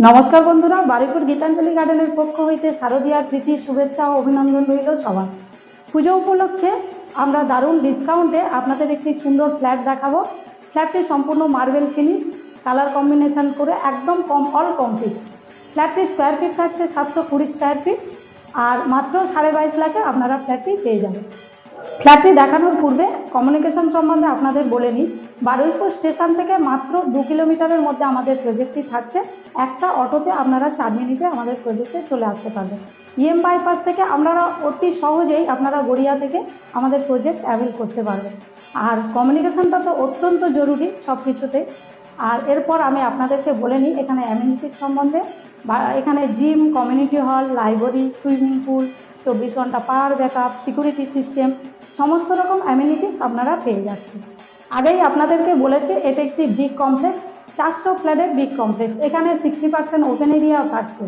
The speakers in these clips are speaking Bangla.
নমস্কার বন্ধুরা বারিপুর গীতাঞ্জলি গার্ডেনের পক্ষ হইতে শারদীয়ার প্রীতি, শুভেচ্ছা ও অভিনন্দন রইল সবার। পুজো উপলক্ষে আমরা দারুণ ডিসকাউন্টে আপনাদের একটি সুন্দর ফ্ল্যাট দেখাবো। ফ্ল্যাটটি সম্পূর্ণ মার্বেল ফিনিশ কালার কম্বিনেশন করে একদম কম অল কমপ্লিট ফ্ল্যাটটি স্কোয়ার ফিট থাকছে সাতশো কুড়ি স্কোয়ার ফিট আর মাত্র সাড়ে বাইশ লাখে আপনারা ফ্ল্যাটটি পেয়ে যাবেন। ফ্ল্যাটটি দেখানোর পূর্বে কমিউনিকেশন সম্বন্ধে আপনাদের বলে নিই বারুইপুর স্টেশন থেকে মাত্র দু কিলোমিটারের মধ্যে আমাদের প্রজেক্টটি থাকছে। একটা অটোতে আপনারা চার মিনিটে আমাদের প্রজেক্টে চলে আসতে পারবেন। ইএম বাইপাস থেকে আপনারা অতি সহজেই আপনারা গড়িয়া থেকে আমাদের প্রজেক্ট অ্যাভেল করতে পারবেন। আর কমিউনিকেশনটা তো অত্যন্ত জরুরি সব কিছুতে আর এরপর আমি আপনাদেরকে বলে নিই, এখানে অ্যামিনিটিস সম্বন্ধে। বা এখানে gym community hall library swimming pool চব্বিশ ঘণ্টা পাওয়ার ব্যাকআপ সিকিউরিটি সিস্টেম সমস্ত রকম অ্যামিনিটিস আপনারা পেয়ে যাচ্ছেন। আগেই আপনাদেরকে বলেছি, এটা একটি বিগ কমপ্লেক্স চারশো ফ্ল্যাটের বিগ কমপ্লেক্স এখানে সিক্সটি পার্সেন্ট ওপেন এরিয়াও থাকছে।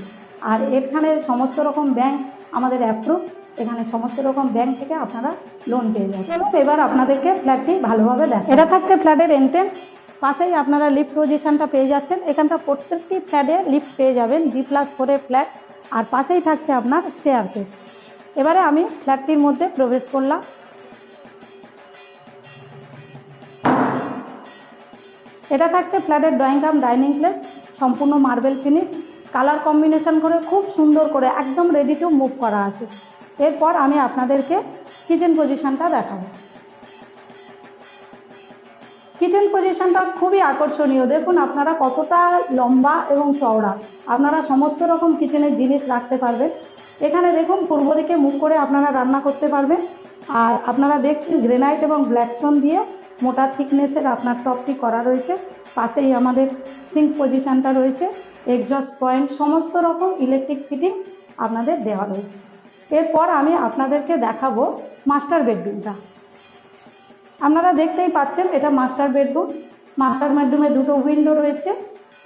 আর এখানে সমস্ত রকম ব্যাংক আমাদের অ্যাপ্রুভ এখানে সমস্ত রকম ব্যাংক থেকে আপনারা লোন পেয়ে যাবেন। চলুন এবার আপনাদেরকে ফ্ল্যাটটি ভালোভাবে দেখ এটা থাকছে ফ্ল্যাটের এন্ট্রেন্স পাশেই আপনারা লিফট পজিশনটা পেয়ে যাচ্ছেন। এখানটা প্রত্যেকটি ফ্ল্যাটে লিফট পেয়ে যাবেন জি প্লাস ফোরের ফ্ল্যাট আর পাশেই থাকছে আপনার স্টেয়ার কেস এবারে আমি ফ্ল্যাটটির মধ্যে প্রবেশ করলাম। এটা থাকছে ফ্ল্যাটের ড্রয়িং কাম ডাইনিং প্লেস সম্পূর্ণ মার্বেল ফিনিশ কালার কম্বিনেশন করে খুব সুন্দর করে একদম রেডি টু মুভ করা আছে। এরপর আমি আপনাদেরকে কিচেন পজিশনটা দেখাবো। কিচেন পজিশনটা খুবই আকর্ষণীয়। দেখুন, আপনারা কতটা লম্বা এবং চওড়া। আপনারা সমস্ত রকম কিচেনের জিনিস রাখতে পারবেন। এখানে দেখুন, পূর্ব দিকে মুখ করে আপনারা রান্না করতে পারবেন। আর আপনারা দেখছেন গ্রেনাইট এবং ব্ল্যাকস্টোন দিয়ে মোটা থিকনেসের আপনার টপটি করা রয়েছে। পাশেই আমাদের সিঙ্ক পজিশনটা রয়েছে। এক্সস্ট পয়েন্ট সমস্ত রকম ইলেকট্রিক ফিটিং আপনাদের দেওয়া রয়েছে। এরপর আমি আপনাদেরকে দেখাবো মাস্টার বেডরুমটা আপনারা দেখতেই পাচ্ছেন, এটা মাস্টার বেডরুম মাস্টার বেডরুমে দুটো উইন্ডো রয়েছে।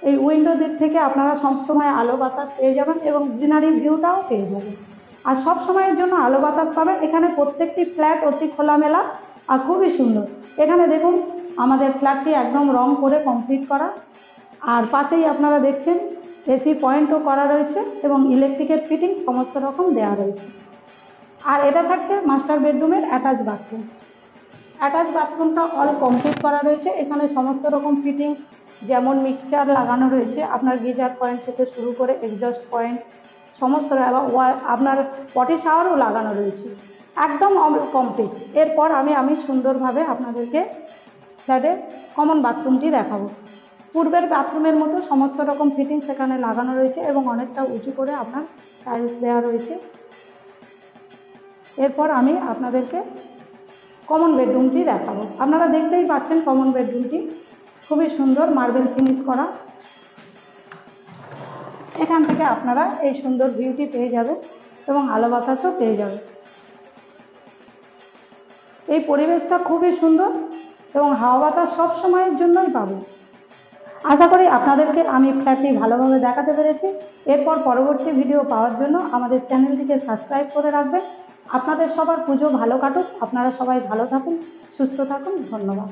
এই উইন্ডো দিক থেকে আপনারা সবসময় আলো বাতাস পেয়ে যাবেন এবং গ্রিনারি ভিউটাও পেয়ে যাবেন। আর সব সময়ের জন্য আলো বাতাস পাবেন। এখানে প্রত্যেকটি ফ্ল্যাট অতি খোলামেলা। আর খুবই সুন্দর। এখানে দেখুন, আমাদের ফ্ল্যাটটি একদম রং করে কমপ্লিট করা। আর পাশেই আপনারা দেখছেন এসি পয়েন্টও করা রয়েছে এবং ইলেকট্রিকের ফিটিং সমস্ত রকম দেওয়া রয়েছে। আর এটা থাকছে মাস্টার বেডরুমের অ্যাটাচ বাথরুম অ্যাটাচ বাথরুমটা অল কমপ্লিট করা রয়েছে। এখানে সমস্ত রকম ফিটিংস যেমন মিক্সচার লাগানো রয়েছে, আপনার গিজার পয়েন্ট থেকে শুরু করে এক্সস্ট পয়েন্ট সমস্ত আপনার পটি শাওয়ারও লাগানো রয়েছে। একদম কমপ্লিট এরপর আমি আমি সুন্দরভাবে আপনাদেরকে ফ্ল্যাটের কমন বাথরুমটি দেখাবো। পূর্বের বাথরুমের মতো সমস্ত রকম ফিটিংস এখানে লাগানো রয়েছে এবং অনেকটা উঁচু করে আপনার টাইলস দেওয়া রয়েছে। এরপর আমি আপনাদেরকে কমন বেডরুমটি দেখাবো। আপনারা দেখতেই পাচ্ছেন কমন বেডরুমটি খুবই সুন্দর মার্বেল ফিনিশ করা। এখান থেকে আপনারা এই সুন্দর ভিউটি পেয়ে যাবেন এবং আলো বাতাসও পেয়ে যাবেন। এই পরিবেশটা খুবই সুন্দর এবং হাওয়া বাতাস সব সময়ের জন্যই পাবো। আশা করি আপনাদেরকে আমি ফ্ল্যাটটি ভালোভাবে দেখাতে পেরেছি। এরপর পরবর্তী ভিডিও পাওয়ার জন্য আমাদের চ্যানেলটিকে সাবস্ক্রাইব করে রাখবেন। আপনাদের সবার পুজো ভালো কাটুক। আপনারা সবাই ভালো থাকুন, সুস্থ থাকুন। ধন্যবাদ।